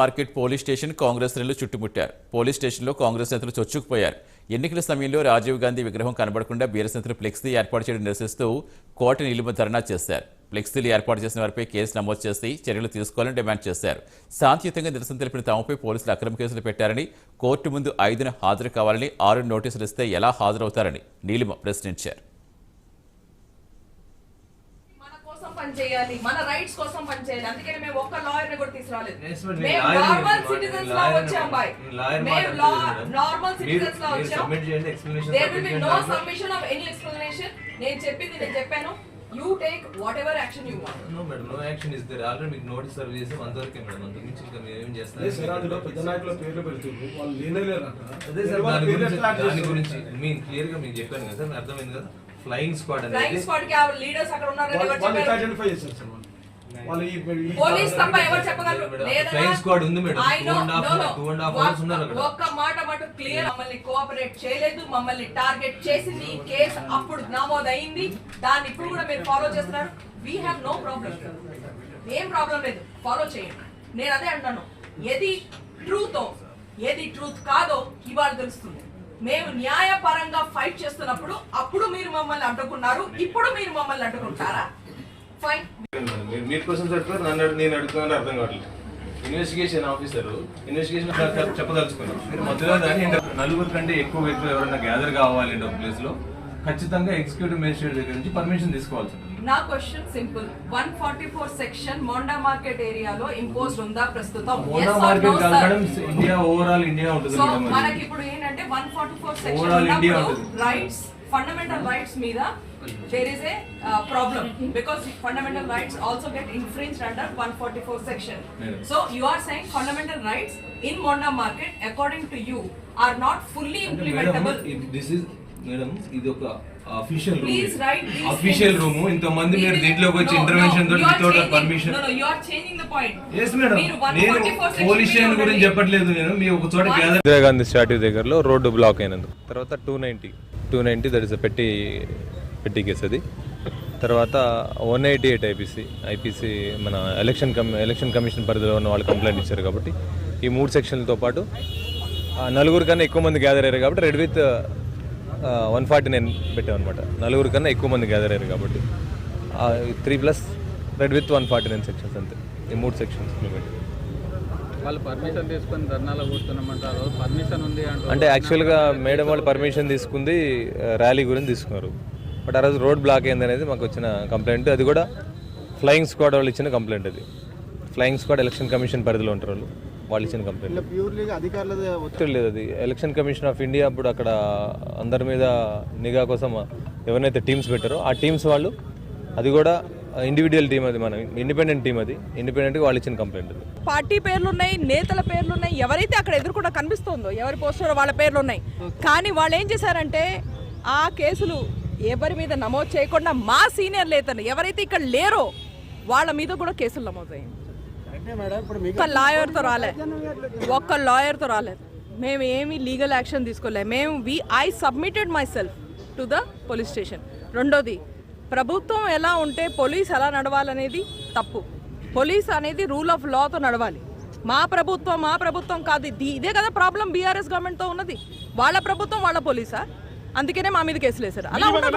Market police station Congress నేతలు చుట్టుముట్టారు. Police స్టేషన్లో కాంగ్రెస్ నేతలు చొచ్చుకుపోయారు. ఎన్నికల సమయంలో రాజీవ్ గాంధీ విగ్రహం కనబడకుండా బీఆర్ఎస్ నేతలు ఫ్లెక్సీ ఏర్పాటు చేయడం నిరసిస్తూ కోట నిలుమ ధర్నా చేశారు. ఫ్లెక్సీలు ఏర్పాటు చేసిన వారిపై కేసు నమోదు చేసి చర్యలు తీసుకోవాలని డిమాండ్ చేశారు. శాంతియుతంగా నిరసన తెలిపిన తాముపై పోలీసులు అక్రమ కేసులు పెట్టారని కోర్టు ముందు ఐదున హాజరు కావాలని ఆరు నోటీసులు ఇస్తే ఎలా హాజరవుతారని నీలిమ ప్రశ్నించారు మన కోసం పనిచేయాలి మన రైట్స్ కోసం పనిచేయాలి. అందుకని మేము ఒక్క లాయర్ని కూడా తీసుకురాలేదు. మేము నార్మల్ సిటిజన్స్ లా వచ్చాం బాయ్. మేము. నార్మల్ సిటిజన్స్ లా వచ్చాం. There will be no. Submission of any explanation నేను చెప్పింది నేను చెప్పాను. You take what action you want no madam no action is there already మీకు నోటీస్ సర్వ్ చేసి అంతవరకే మేడం అంత మించి ఇంకా మీరు ఏం అదే సార్ అందులో చేస్తారు పెద్ద నాయకుల పేర్లు పెడుతుంది వాళ్ళు లేనే లేరంట అదే సార్ దాని గురించి మీకు క్లియర్గా మీకు చెప్పాను కదా సార్ అర్థమైంది కదా? ఫ్లయింగ్ స్క్వాడ్ అనేది ఫ్లయింగ్ స్క్వాడ్కి ఆ లీడర్స్ అక్కడ ఉన్నారు వాళ్ళు ఎవరు వాళ్ళు చెప్పారు? ఐడెంటిఫై చేశారు సార్ వాళ్ళు. వాళ్ళు ఈ- ఈ- పోలీస్ తప్ప ఎవరు చెప్పగలరు? మేడం, లేదన్నా? flying squad ఉంది madam. I know, Two and half- no, no. two and half ఒక్క- hours ఉన్నారు అక్కడ. ఒక్క మాట మటు క్లియర్ మమ్మల్ని కోఆపరేట్ చేయలేదు. మమ్మల్ని టార్గెట్ చేసింది ఈ కేసు అప్పుడు నమోదైంది. దాన్ని ఇప్పుడు కూడా మీరు ఫాలో చేస్తున్నారు. వీ హ్యావ్ నో ప్రాబ్లం ఏం ప్రాబ్లం లేదు. ఫాలో చేయండి. నేను అదే అంటాను ఏది ట్రూతో ఏది ట్రూత్ కాదో ఇవాళ తెలుస్తుంది. మేము న్యాయపరంగా ఫైట్ చేస్తున్నప్పుడు అప్పుడు మీరు మమ్మల్ని అడ్డుకున్నారు. ఇప్పుడు మీరు మమ్మల్ని అడ్డుకుంటారా? ఫైన్ మీరు క్వశ్చన్స్ అడుగుతారు నన్ను నేను అడుగుతున్నాను అర్థం కావట్లేదు. ఇన్వెస్టిగేషన్ ఆఫీసర్ ఇన్వెస్టిగేషన్ చెప్పదలుచుకున్నాం. మీరు మధ్యలో దాన్ని నలుగురు కంటే ఎక్కువ వ్యక్తులు ఎవరైనా గ్యాదర్ కావాలి అంటే ఒక ప్లేస్లో ఖచ్చితంగా ఎగ్జిక్యూటివ్ మేజిస్ట్రేట్ దగ్గర నుంచి పర్మిషన్ తీసుకోవాల్సి ఉంటుంది. నా question simple. One forty four section Monda market ఏరియాలో ఇంపోజ్ ఉందా ప్రస్తుతం? మోనా మార్కెట్ కాదు మేడం ఇండియా ఓవరాల్ ఇండియా ఉంటుంది సో మేడం మనకి. ఇప్పుడు ఏంటంటే one forty four Overall India section ఉంటుంది. రైట్స్ ఫండమెంటల్ రైట్స్ మీద there is a problem because fundamental rights also get infringed under one forty four section Madam. So you are saying fundamental rights in Monda market according to you are not fully అంటే implementable madam this is madam ఇది ఒక official room official. Room ఇంతమంది We మీరు దీంట్లోకి వచ్చి intervention తోటి without permission. Yes madam మీరు నేను 144 section పోలీస్ స్టేషన్ మీద గురించి. చెప్పట్లేదు నేను. మీ ఒక చోట ఇందిరాగాంధీ స్టాట్యూ దగ్గరలో రోడ్డు బ్లాక్ అయినందుకు. తర్వాత two ninety two ninety that is పెట్టి పెట్టి కేసు అది. తర్వాత one eighty eight IPC. IPC మన ఎలక్షన్ కమి ఎలక్షన్ కమిషన్ పరిధిలో ఉన్న వాళ్ళు కంప్లైంట్ ఇచ్చారు కాబట్టి ఈ మూడు సెక్షన్లతో పాటు నలుగురు కన్నా ఎక్కువ మంది గ్యాదర్ అయ్యారు కాబట్టి read with one forty nine పెట్టామన్నమాట నలుగురు కన్నా ఎక్కువ మంది గ్యాదర్ అయ్యారు కాబట్టి. Three plus read with one forty nine sections అంతే. ఈ మూడు సెక్షన్స్ పెట్టి వాళ్ళు పర్మిషన్ తీసుకొని ధర్నాలో కూర్చున్నామంటారు పర్మిషన్ ఉంది అంటే యాక్చువల్గా మేడం వాళ్ళు పర్మిషన్ తీసుకుంది ర్యాలీ గురించి తీసుకున్నారు. బట్ ఆ రోజు రోడ్ బ్లాక్ అయింది అనేది మాకు వచ్చిన కంప్లైంట్ అది కూడా ఫ్లయింగ్ స్క్వాడ్ వాళ్ళు ఇచ్చిన కంప్లైంట్ అది. ఫ్లయింగ్ స్క్వాడ్ ఎలక్షన్ కమిషన్ పరిధిలో ఉంటారు వాళ్ళు. వాళ్ళు ఇచ్చిన కంప్లైంట్. ప్యూర్లీగా అధికారులదే ఒత్తిడి లేదు అది. ఎలక్షన్ కమిషన్ ఆఫ్ ఇండియా అప్పుడు అక్కడ అందరి మీద నిఘా కోసం ఎవరైతే టీమ్స్ పెట్టారో ఆ టీమ్స్ వాళ్ళు అది కూడా ఇండివిజువల్ టీం అది మనం ఇండిపెండెంట్ టీం అది. ఇండిపెండెంట్గా వాళ్ళు ఇచ్చిన కంప్లైంట్ పార్టీ పేర్లు ఉన్నాయి నేతల పేర్లు ఉన్నాయి ఎవరైతే అక్కడ ఎదుర్కొంట కనిపిస్తుందో ఎవరి పోస్టులో వాళ్ళ పేర్లు ఉన్నాయి కానీ వాళ్ళు ఏం చేశారంటే ఆ కేసులు ఎవరి మీద నమోదు చేయకుండా మా సీనియర్ నేతలు ఎవరైతే ఇక్కడ లేరో వాళ్ళ మీద కూడా కేసులు నమోదయ్యాయి. ఒక్క లాయర్తో రాలే. ఒక్క లాయర్తో రాలేదు మేము ఏమి లీగల్ యాక్షన్ తీసుకోలేదు మేము we I submitted myself to the police station రెండోది ప్రభుత్వం ఎలా ఉంటే పోలీస్ ఎలా నడవాలనేది తప్పు. పోలీస్ అనేది రూల్ ఆఫ్ లాతో నడవాలి. మా ప్రభుత్వం మా ప్రభుత్వం కాదు. ఇది- ఇదే కదా ప్రాబ్లం బీఆర్ఎస్ గవర్నమెంట్తో ఉన్నది. వాళ్ళ ప్రభుత్వం వాళ్ళ పోలీసా? అందుకనే మా మీద కేసులు వేశారు అలా ఉండదు